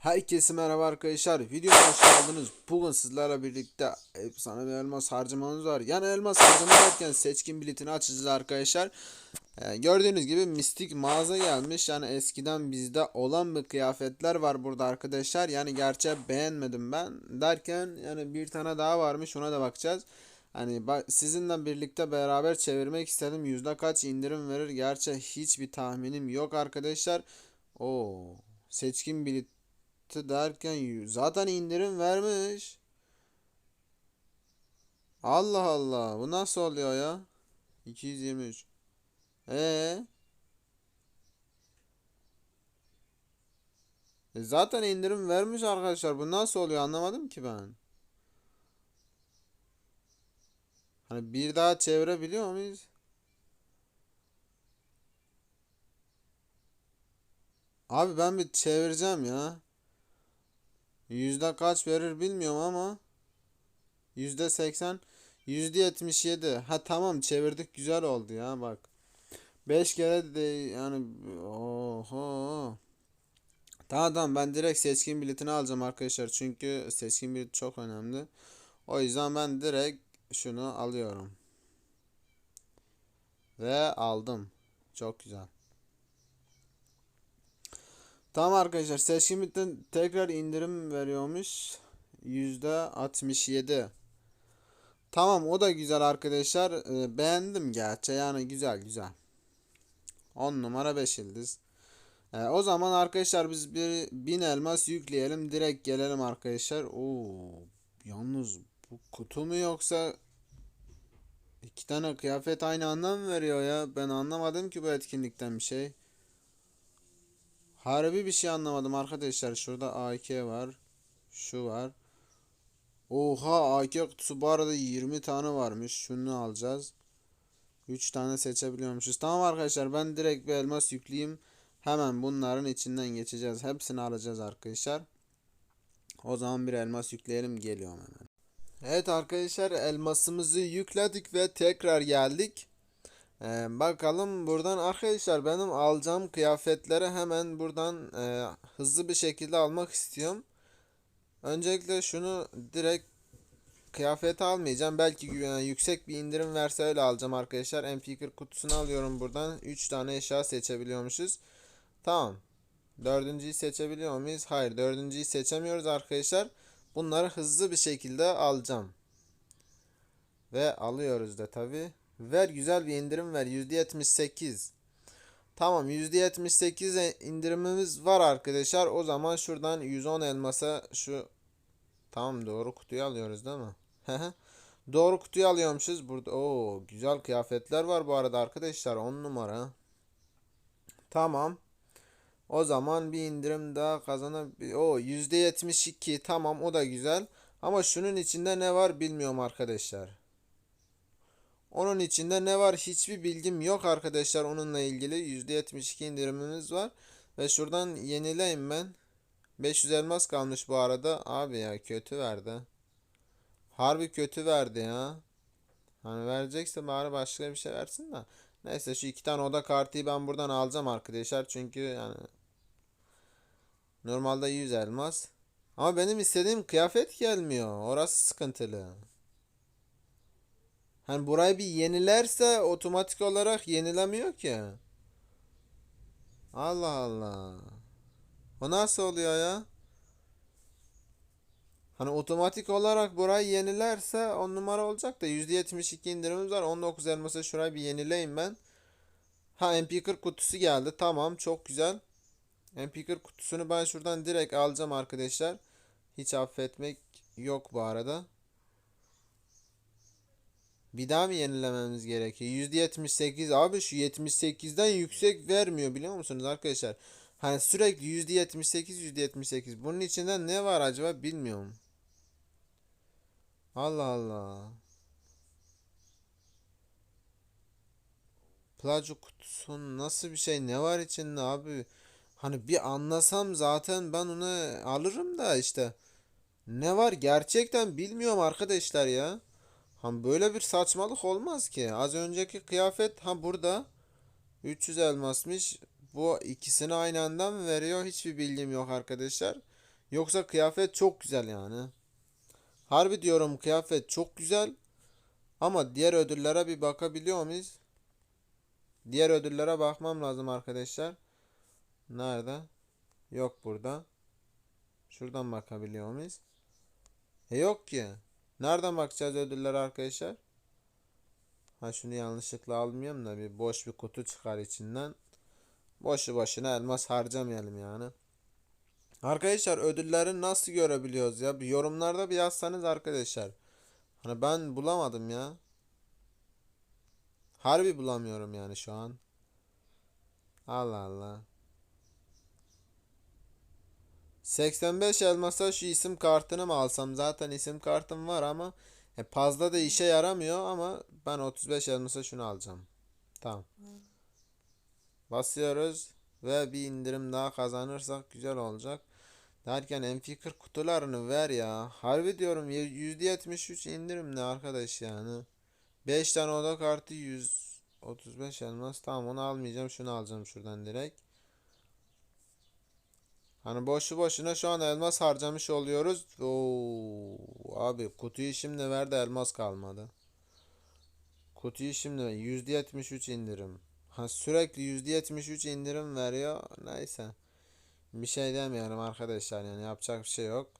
Herkese merhaba arkadaşlar. Videoya hoş geldiniz. Bugün sizlerle birlikte efsane bir elmas harcamamız var. Yani elmas harcama derken seçkin biletini açacağız arkadaşlar. Ee, gördüğünüz gibi mistik mağaza gelmiş. Yani eskiden bizde olan bir kıyafetler var burada arkadaşlar. Yani gerçi beğenmedim ben. Derken yani bir tane daha varmış ona da bakacağız. Hani sizinle birlikte beraber çevirmek istedim. Yüzde kaç indirim verir? Gerçi hiçbir tahminim yok arkadaşlar. Oo, seçkin bilet T derken zaten indirim vermiş. Allah Allah. Bu nasıl oluyor ya? 223. Ee? E zaten indirim vermiş arkadaşlar. Bu nasıl oluyor anlamadım ki ben. Hani bir daha çevirebiliyor muyuz? Abi ben bir çevireceğim ya. Yüzde kaç verir bilmiyorum ama yüzde seksen yüzde yetmiş yedi. Ha tamam çevirdik güzel oldu ya bak. 5 kere de yani oho. Tamam ben direkt seçkin biletini alacağım arkadaşlar. Çünkü seçkin bilet çok önemli. O yüzden ben direkt şunu alıyorum. Ve aldım. Çok güzel Tamam arkadaşlar seçkin bitten tekrar indirim veriyormuş. %67. Tamam o da güzel arkadaşlar. Ee, beğendim gerçi yani güzel güzel. 10 numara 5 yıldız. Ee, o zaman arkadaşlar biz bir 1000 elmas yükleyelim. Direkt gelelim arkadaşlar. Oo, yalnız bu kutu mu yoksa iki tane kıyafet aynı anda mı veriyor ya? Ben anlamadım ki bu etkinlikten bir şey. Harbi bir şey anlamadım arkadaşlar. Şurada AK var. Şu var. Oha AK kutusu bu arada 20 tane varmış. Şunu alacağız. 3 tane seçebiliyormuşuz. Tamam arkadaşlar ben direkt bir elmas yükleyeyim. Hemen bunların içinden geçeceğiz. Hepsini alacağız arkadaşlar. O zaman bir elmas yükleyelim. Geliyorum hemen. Evet arkadaşlar elmasımızı yükledik ve tekrar geldik. Ee, bakalım buradan arkadaşlar benim alacağım kıyafetleri hemen buradan e, hızlı bir şekilde almak istiyorum. Öncelikle şunu direkt kıyafet almayacağım. Belki yani yüksek bir indirim verse öyle alacağım arkadaşlar. MP40 kutusunu alıyorum buradan. 3 tane eşya seçebiliyormuşuz. Tamam. Dördüncüyü seçebiliyor muyuz? Hayır dördüncüyü seçemiyoruz arkadaşlar. Bunları hızlı bir şekilde alacağım. Ve alıyoruz da tabi. Ver güzel bir indirim ver. %78. Tamam %78 indirimimiz var arkadaşlar. O zaman şuradan 110 elmasa şu tamam doğru kutuyu alıyoruz değil mi? Doğru kutuyu alıyormuşuz. Burada o güzel kıyafetler var bu arada arkadaşlar. 10 numara. Tamam. O zaman bir indirim daha kazanabilir. O %72 tamam o da güzel. Ama şunun içinde ne var bilmiyorum arkadaşlar. Onun içinde ne var hiçbir bilgim yok arkadaşlar onunla ilgili %72 indirimimiz var. Ve şuradan yenileyim ben. 500 elmas kalmış bu arada. Abi ya kötü verdi. Harbi kötü verdi ya. Hani verecekse bari başka bir şey versin de. Neyse şu iki tane oda kartıyı ben buradan alacağım arkadaşlar. Çünkü yani normalde 100 elmas. Ama benim istediğim kıyafet gelmiyor. Orası sıkıntılı. Hani burayı bir yenilerse otomatik olarak yenilemiyor ki. Allah Allah. O nasıl oluyor ya? Hani otomatik olarak burayı yenilerse 10 numara olacak da %72 indirimimiz var. 19 elması şurayı bir yenileyim ben. Ha MP40 kutusu geldi. Tamam çok güzel. MP40 kutusunu ben şuradan direkt alacağım arkadaşlar. Hiç affetmek yok bu arada. Bir daha mı yenilememiz gerekiyor? %78 abi şu 78'den yüksek vermiyor biliyor musunuz arkadaşlar? Hani sürekli %78 %78. Bunun içinde ne var acaba bilmiyorum. Allah Allah. Plajo kutusu nasıl bir şey? Ne var içinde abi? Hani bir anlasam zaten ben onu alırım da işte. Ne var gerçekten bilmiyorum arkadaşlar ya. Ha böyle bir saçmalık olmaz ki. Az önceki kıyafet ha burada 300 elmasmış. Bu ikisini aynı anda mı veriyor? Hiçbir bilgim yok arkadaşlar. Yoksa kıyafet çok güzel yani. Harbi diyorum kıyafet çok güzel. Ama diğer ödüllere bir bakabiliyor muyuz? Diğer ödüllere bakmam lazım arkadaşlar. Nerede? Yok burada. Şuradan bakabiliyor muyuz? E yok ki. Nereden bakacağız ödüllere arkadaşlar? Ha şunu yanlışlıkla almayayım da bir boş bir kutu çıkar içinden. Boşu boşuna elmas harcamayalım yani. Arkadaşlar ödülleri nasıl görebiliyoruz ya? Bir yorumlarda bir yazsanız arkadaşlar. Hani ben bulamadım ya. Harbi bulamıyorum yani şu an. Allah Allah. 85 elmasa şu isim kartını mı alsam? Zaten isim kartım var ama e, fazla da işe yaramıyor ama ben 35 elmasa şunu alacağım. Tamam. Basıyoruz ve bir indirim daha kazanırsak güzel olacak. Derken MP40 kutularını ver ya. Harbi diyorum ya, %73 indirim ne arkadaş yani. 5 tane oda kartı 135 elmas. Tamam onu almayacağım. Şunu alacağım şuradan direkt. Hani boşu boşuna şu an elmas harcamış oluyoruz. Oo, abi kutuyu şimdi ver de elmas kalmadı. Kutuyu şimdi ver. %73 indirim. Ha sürekli %73 indirim veriyor. Neyse. Bir şey demiyorum arkadaşlar yani yapacak bir şey yok.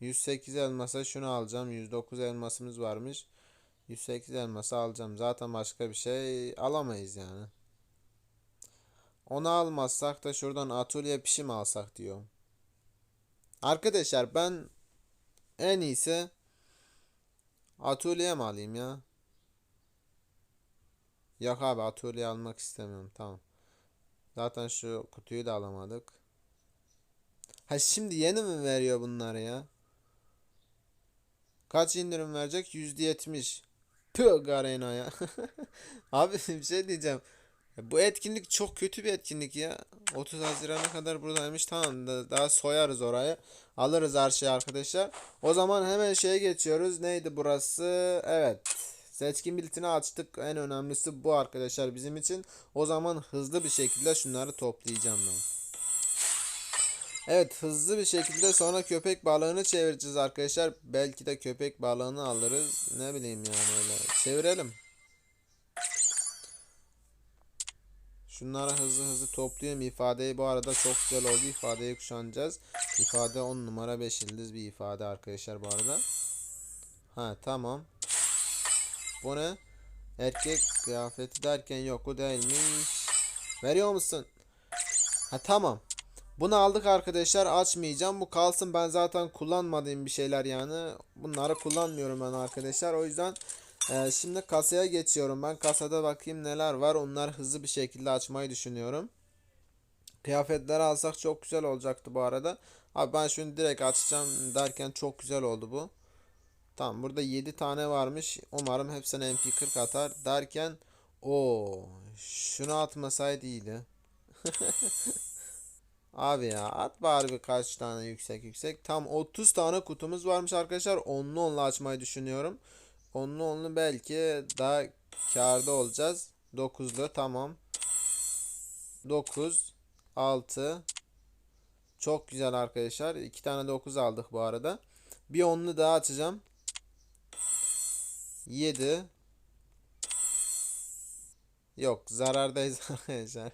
108 elmasa şunu alacağım. 109 elmasımız varmış. 108 elması alacağım. Zaten başka bir şey alamayız yani. Onu almazsak da şuradan atölye pişi mi alsak diyor. Arkadaşlar ben en iyisi atölye mi alayım ya? Yok abi atölye almak istemiyorum. Tamam. Zaten şu kutuyu da alamadık. Ha şimdi yeni mi veriyor bunları ya? Kaç indirim verecek? %70. Tüh Garena ya. Abi bir şey diyeceğim. Bu etkinlik çok kötü bir etkinlik ya. 30 Haziran'a kadar buradaymış. Tamam da daha soyarız orayı. Alırız her şeyi arkadaşlar. O zaman hemen şeye geçiyoruz. Neydi burası? Evet. Seçkin biletini açtık. En önemlisi bu arkadaşlar bizim için. O zaman hızlı bir şekilde şunları toplayacağım ben. Evet hızlı bir şekilde sonra köpek balığını çevireceğiz arkadaşlar. Belki de köpek balığını alırız. Ne bileyim yani öyle. Çevirelim. Şunları hızlı hızlı toplayayım. İfadeyi bu arada çok güzel oldu. İfadeyi kuşanacağız. İfade 10 numara 5 yıldız bir ifade arkadaşlar bu arada. Ha tamam. Bu ne? Erkek kıyafeti derken yok o değilmiş. Veriyor musun? Ha tamam. Bunu aldık arkadaşlar açmayacağım. Bu kalsın ben zaten kullanmadığım bir şeyler yani. Bunları kullanmıyorum ben arkadaşlar. O yüzden e, şimdi kasaya geçiyorum. Ben kasada bakayım neler var. Onları hızlı bir şekilde açmayı düşünüyorum. Kıyafetleri alsak çok güzel olacaktı bu arada. Abi ben şunu direkt açacağım derken çok güzel oldu bu. Tamam burada 7 tane varmış. Umarım hepsine MP40 atar derken o şunu atmasaydı iyiydi. Abi ya at bari birkaç tane yüksek yüksek. Tam 30 tane kutumuz varmış arkadaşlar. Onlu onlu açmayı düşünüyorum. Onlu onlu belki daha karda olacağız. 9'lu tamam. 9 6 Çok güzel arkadaşlar. 2 tane 9 aldık bu arada. Bir onlu daha açacağım. 7 Yok zarardayız arkadaşlar.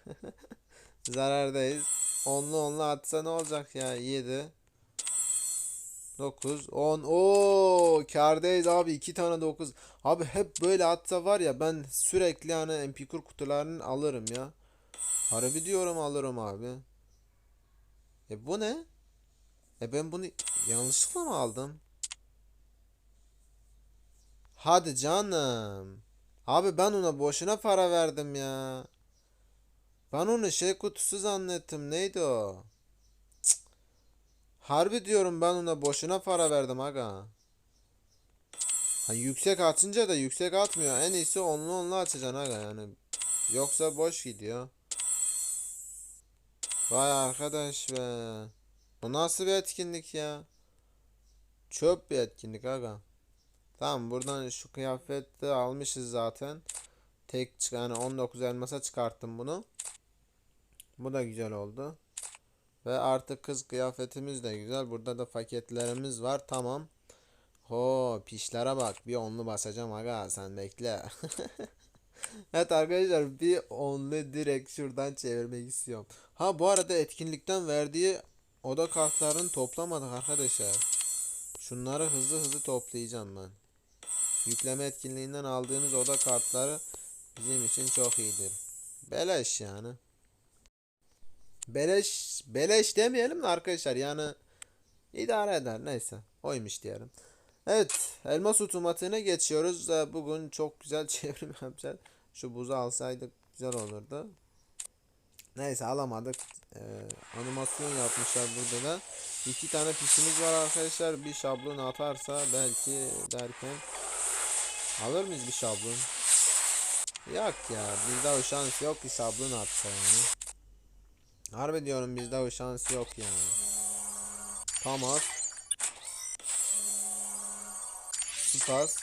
zarardayız. Onlu onlu atsa ne olacak ya? 7 9 10 Oo kârdayız abi 2 tane 9. Abi hep böyle atsa var ya ben sürekli hani MP40 kutularını alırım ya. Harbi diyorum alırım abi. E bu ne? E ben bunu yanlışlıkla mı aldım? Hadi canım. Abi ben ona boşuna para verdim ya. Ben onu şey kutusu zannettim. Neydi o? Harbi diyorum ben ona boşuna para verdim aga. Ha, yüksek açınca da yüksek atmıyor. En iyisi onlu onlu açacaksın aga yani. Yoksa boş gidiyor. Vay arkadaş be. Bu nasıl bir etkinlik ya? Çöp bir etkinlik aga. Tamam buradan şu kıyafeti almışız zaten. Tek yani 19 elmasa çıkarttım bunu. Bu da güzel oldu. Ve artık kız kıyafetimiz de güzel. Burada da paketlerimiz var. Tamam. Ho pişlere bak. Bir onlu basacağım aga. Sen bekle. Evet arkadaşlar bir onlu direkt şuradan çevirmek istiyorum. Ha bu arada etkinlikten verdiği oda kartlarını toplamadık arkadaşlar. Şunları hızlı hızlı toplayacağım ben. Yükleme etkinliğinden aldığımız oda kartları bizim için çok iyidir. Beleş yani. Beleş beleş demeyelim de arkadaşlar yani idare eder neyse oymuş diyelim. Evet elmas otomatiğine geçiyoruz. Ee, Bugün çok güzel çevrim yapacağız. Şu buzu alsaydık güzel olurdu. Neyse alamadık. Ee, animasyon yapmışlar burada da. İki tane pişimiz var arkadaşlar. Bir şablon atarsa belki derken alır mıyız bir şablon? Yok ya bizde o şans yok ki şablon atsa yani. Harbi diyorum bizde o şans yok yani. Tamam. Spas.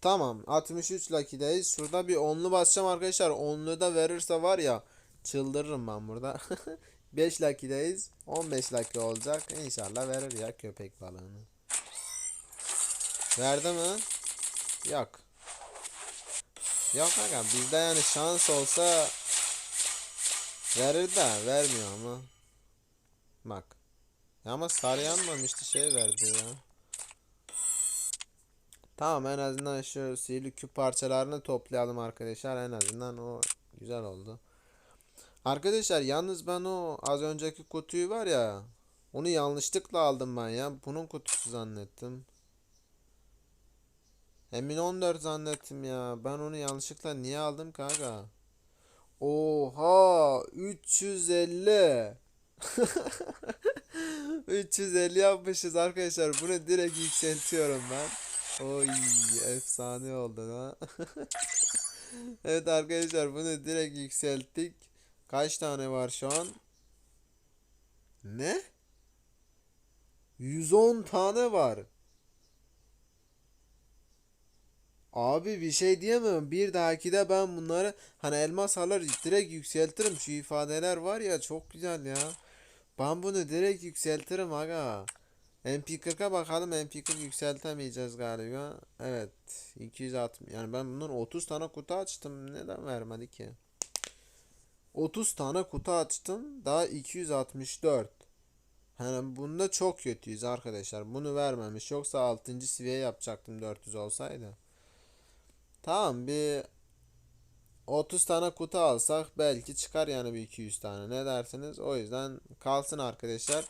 Tamam 63 Lucky'deyiz. Şurada bir onlu basacağım arkadaşlar. Onlu da verirse var ya çıldırırım ben burada. 5 Lucky'deyiz. 15 Lucky olacak. İnşallah verir ya köpek balığını. Verdi mi? Yok. Yok aga bizde yani şans olsa verir de vermiyor ama. Bak. Ya ama sarı yanmamıştı şey verdi ya. Tamam en azından şu sihirli küp parçalarını toplayalım arkadaşlar. En azından o güzel oldu. Arkadaşlar yalnız ben o az önceki kutuyu var ya onu yanlışlıkla aldım ben ya. Bunun kutusu zannettim. Emin 14 zannettim ya. Ben onu yanlışlıkla niye aldım kanka? Oha 350 350 yapmışız arkadaşlar. Bunu direkt yükseltiyorum ben. Oy efsane oldu ha. Evet arkadaşlar bunu direkt yükselttik. Kaç tane var şu an? Ne? 110 tane var. Abi bir şey diyemem. Bir dahaki de ben bunları hani elmas alır direkt yükseltirim. Şu ifadeler var ya çok güzel ya. Ben bunu direkt yükseltirim aga. MP40'a bakalım. MP40 yükseltemeyeceğiz galiba. Evet. 260. Yani ben bundan 30 tane kutu açtım. Neden vermedi ki? 30 tane kutu açtım. Daha 264. Yani bunda çok kötüyüz arkadaşlar. Bunu vermemiş. Yoksa 6. seviye yapacaktım 400 olsaydı. Tamam bir 30 tane kutu alsak belki çıkar yani bir 200 tane. Ne dersiniz? O yüzden kalsın arkadaşlar.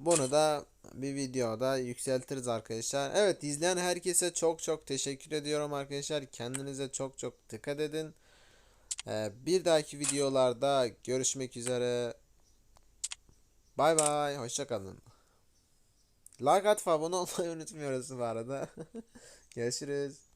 Bunu da bir videoda yükseltiriz arkadaşlar. Evet izleyen herkese çok çok teşekkür ediyorum arkadaşlar. Kendinize çok çok dikkat edin. Ee, bir dahaki videolarda görüşmek üzere. Bay bay. Hoşçakalın. Like atıp abone olmayı unutmuyoruz bu arada. Görüşürüz.